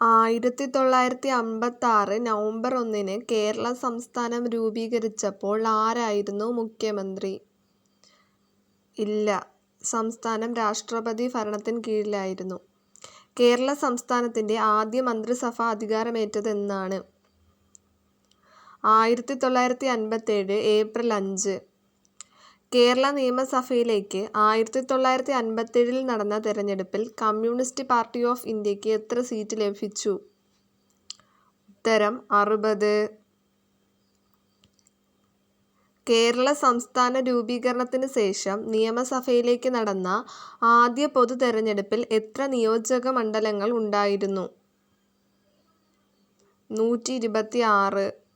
ആയിരത്തി തൊള്ളായിരത്തി അമ്പത്താറ് നവംബർ ഒന്നിന് കേരള സംസ്ഥാനം രൂപീകരിച്ചപ്പോൾ ആരായിരുന്നു മുഖ്യമന്ത്രി? ഇല്ല. സംസ്ഥാനം രാഷ്ട്രപതി ഭരണത്തിന് കീഴിലായിരുന്നു. കേരള സംസ്ഥാനത്തിന്റെ ആദ്യ മന്ത്രിസഭ അധികാരമേറ്റത് എന്നാണ്? ആയിരത്തി തൊള്ളായിരത്തി അമ്പത്തേഴ് ഏപ്രിൽ അഞ്ച്. കേരള നിയമസഭയിലേക്ക് ആയിരത്തി തൊള്ളായിരത്തി അൻപത്തേഴിൽ നടന്ന തെരഞ്ഞെടുപ്പിൽ കമ്മ്യൂണിസ്റ്റ് പാർട്ടി ഓഫ് ഇന്ത്യയ്ക്ക് എത്ര സീറ്റ് ലഭിച്ചു? ഉത്തരം അറുപത്. കേരള സംസ്ഥാന രൂപീകരണത്തിന് ശേഷം നിയമസഭയിലേക്ക് നടന്ന ആദ്യ പൊതു തെരഞ്ഞെടുപ്പിൽ എത്ര നിയോജക മണ്ഡലങ്ങൾ ഉണ്ടായിരുന്നു? നൂറ്റിയിരുപത്തിയാറ്.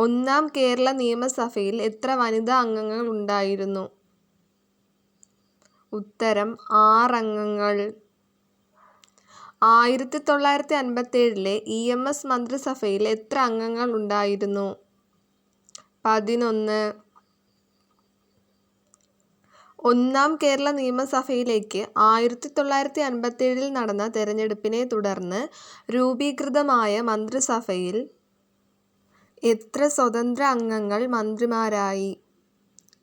ഒന്നാം കേരള നിയമസഭയിൽ എത്ര വനിതാ അംഗങ്ങൾ ഉണ്ടായിരുന്നു? ഉത്തരം ആറംഗങ്ങൾ. ആയിരത്തി തൊള്ളായിരത്തി അൻപത്തേഴിലെ ഇ. എം. എസ്. മന്ത്രിസഭയിൽ എത്ര അംഗങ്ങൾ ഉണ്ടായിരുന്നു? പതിനൊന്ന്. ഒന്നാം കേരള നിയമസഭയിലേക്ക് ആയിരത്തി തൊള്ളായിരത്തി അൻപത്തേഴിൽ നടന്ന തെരഞ്ഞെടുപ്പിനെ തുടർന്ന് രൂപീകൃതമായ മന്ത്രിസഭയിൽ എത്ര സ്വതന്ത്ര അംഗങ്ങൾ മന്ത്രിമാരായി?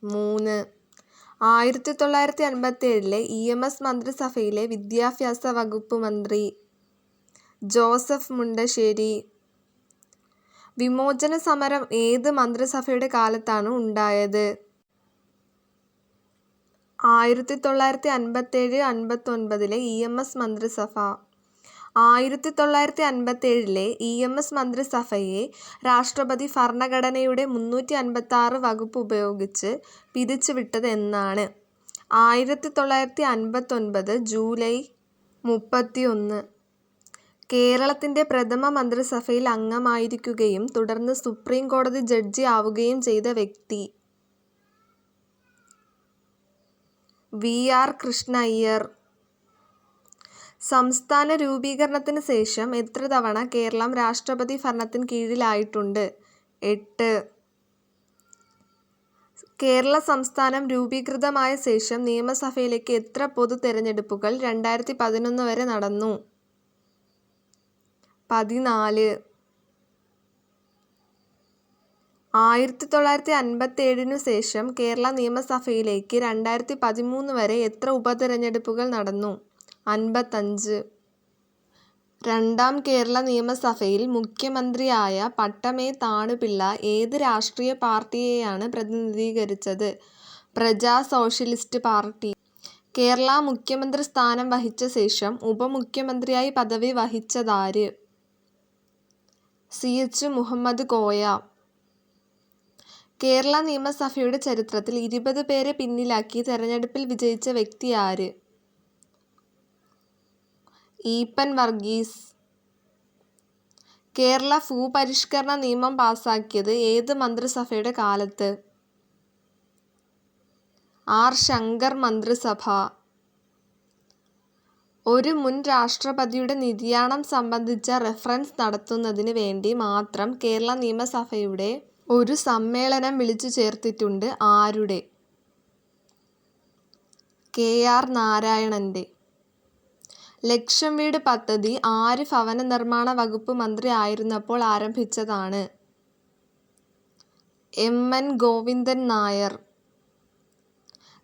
മൂന്ന്. ആയിരത്തി തൊള്ളായിരത്തി അമ്പത്തേഴിലെ ഇ. എം. എസ്. മന്ത്രിസഭയിലെ വിദ്യാഭ്യാസ വകുപ്പ് മന്ത്രി? ജോസഫ് മുണ്ടശ്ശേരി. വിമോചന സമരം ഏത് മന്ത്രിസഭയുടെ കാലത്താണ് ഉണ്ടായത്? ആയിരത്തി തൊള്ളായിരത്തി അൻപത്തേഴ് അൻപത്തൊൻപതിലെ ഇ. എം. എസ്. മന്ത്രിസഭ. ആയിരത്തി തൊള്ളായിരത്തി അൻപത്തേഴിലെ ഇ. എം. എസ്. മന്ത്രിസഭയെ രാഷ്ട്രപതി ഭരണഘടനയുടെ മുന്നൂറ്റി അൻപത്താറ് വകുപ്പ് ഉപയോഗിച്ച് പിരിച്ചുവിട്ടത് എന്നാണ്? ആയിരത്തി തൊള്ളായിരത്തി അൻപത്തൊൻപത് ജൂലൈ മുപ്പത്തിയൊന്ന്. കേരളത്തിന്റെ പ്രഥമ മന്ത്രിസഭയിൽ അംഗമായിരിക്കുകയും തുടർന്ന് സുപ്രീം കോടതി ജഡ്ജി ആവുകയും ചെയ്ത വ്യക്തി? വി. ആർ. കൃഷ്ണയ്യർ. സംസ്ഥാന രൂപീകരണത്തിന് ശേഷം എത്ര തവണ കേരളം രാഷ്ട്രപതി ഭരണത്തിന് കീഴിലായിട്ടുണ്ട്? എട്ട്. കേരള സംസ്ഥാനം രൂപീകൃതമായ ശേഷം നിയമസഭയിലേക്ക് എത്ര പൊതു തെരഞ്ഞെടുപ്പുകൾ രണ്ടായിരത്തി പതിനൊന്ന് വരെ നടന്നു? പതിനാല്. ആയിരത്തി തൊള്ളായിരത്തി അമ്പത്തേഴിനു ശേഷം കേരള നിയമസഭയിലേക്ക് രണ്ടായിരത്തി പതിമൂന്ന് വരെ എത്ര ഉപതെരഞ്ഞെടുപ്പുകൾ നടന്നു? അമ്പത്തഞ്ച്. രണ്ടാം കേരള നിയമസഭയിൽ മുഖ്യമന്ത്രിയായ പട്ടമേ താണുപിള്ള ഏത് രാഷ്ട്രീയ പാർട്ടിയെയാണ് പ്രതിനിധീകരിച്ചത്? Praja socialist party. കേരള മുഖ്യമന്ത്രി സ്ഥാനം വഹിച്ച ശേഷം ഉപമുഖ്യമന്ത്രിയായി പദവി വഹിച്ചതാര്? സി. എച്ച്. മുഹമ്മദ് കോയ. കേരള നിയമസഭയുടെ ചരിത്രത്തിൽ ഇരുപത് പേരെ പിന്നിലാക്കി തെരഞ്ഞെടുപ്പിൽ വിജയിച്ച വ്യക്തി ആര്? ഈപ്പൻ വർഗീസ്. കേരള ഭൂപരിഷ്കരണ നിയമം പാസാക്കിയത് ഏത് മന്ത്രിസഭയുടെ കാലത്ത്? ആർ. ശങ്കർ മന്ത്രിസഭ. ഒരു മുൻ രാഷ്ട്രപതിയുടെ നിര്യാണം സംബന്ധിച്ച റെഫറൻസ് നടത്തുന്നതിന് വേണ്ടി മാത്രം കേരള നിയമസഭയുടെ ഒരു സമ്മേളനം വിളിച്ചു ചേർത്തിട്ടുണ്ട് ആരുടെ? കെ. ആർ. നാരായണന്റെ. ലക്ഷം വീട് പദ്ധതി ആര് ഭവന നിർമ്മാണ വകുപ്പ് മന്ത്രി ആയിരുന്നപ്പോൾ ആരംഭിച്ചതാണ്? എം. എൻ. ഗോവിന്ദൻ നായർ.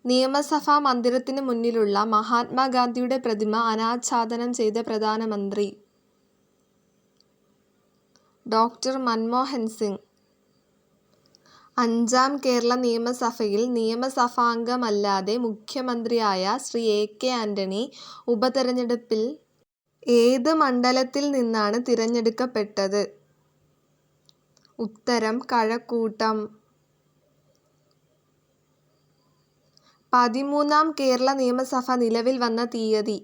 നിയമസഭാ മന്ദിരത്തിന് മുന്നിലുള്ള മഹാത്മാഗാന്ധിയുടെ പ്രതിമ അനാച്ഛാദനം ചെയ്ത പ്രധാനമന്ത്രി? ഡോക്ടർ മൻമോഹൻ സിങ്. അഞ്ചാം കേരള നിയമസഭയിൽ നിയമസഭാംഗമല്ലാതെ മുഖ്യമന്ത്രിയായ ശ്രീ എ. കെ. ആന്റണി ഉപതെരഞ്ഞെടുപ്പിൽ ഏത് മണ്ഡലത്തിൽ നിന്നാണ് തിരഞ്ഞെടുക്കപ്പെട്ടത്? ഉത്തരം കഴക്കൂട്ടം. പതിമൂന്നാം കേരള നിയമസഭ നിലവിൽ വന്ന തീയതി?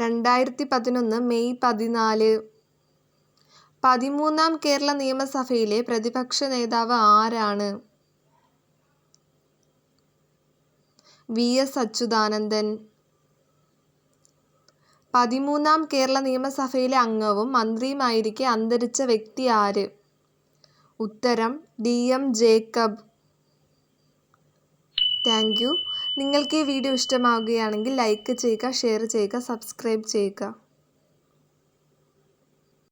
രണ്ടായിരത്തി പതിനൊന്ന് മെയ് പതിനാല്. പതിമൂന്നാം കേരള നിയമസഭയിലെ പ്രതിപക്ഷ നേതാവ് ആരാണ്? വി. എസ്. അച്യുതാനന്ദൻ. പതിമൂന്നാം കേരള നിയമസഭയിലെ അംഗവും മന്ത്രിയുമായിരിക്കെ അന്തരിച്ച വ്യക്തി ആര്? ഉത്തരം D. M. Jacob. Thank you നിങ്ങൾക്ക് ഈ വീഡിയോ ഇഷ്ടമാവുകയാണെങ്കിൽ ലൈക്ക് ചെയ്യുക ഷെയർ ചെയ്യുക സബ്സ്ക്രൈബ് ചെയ്യുക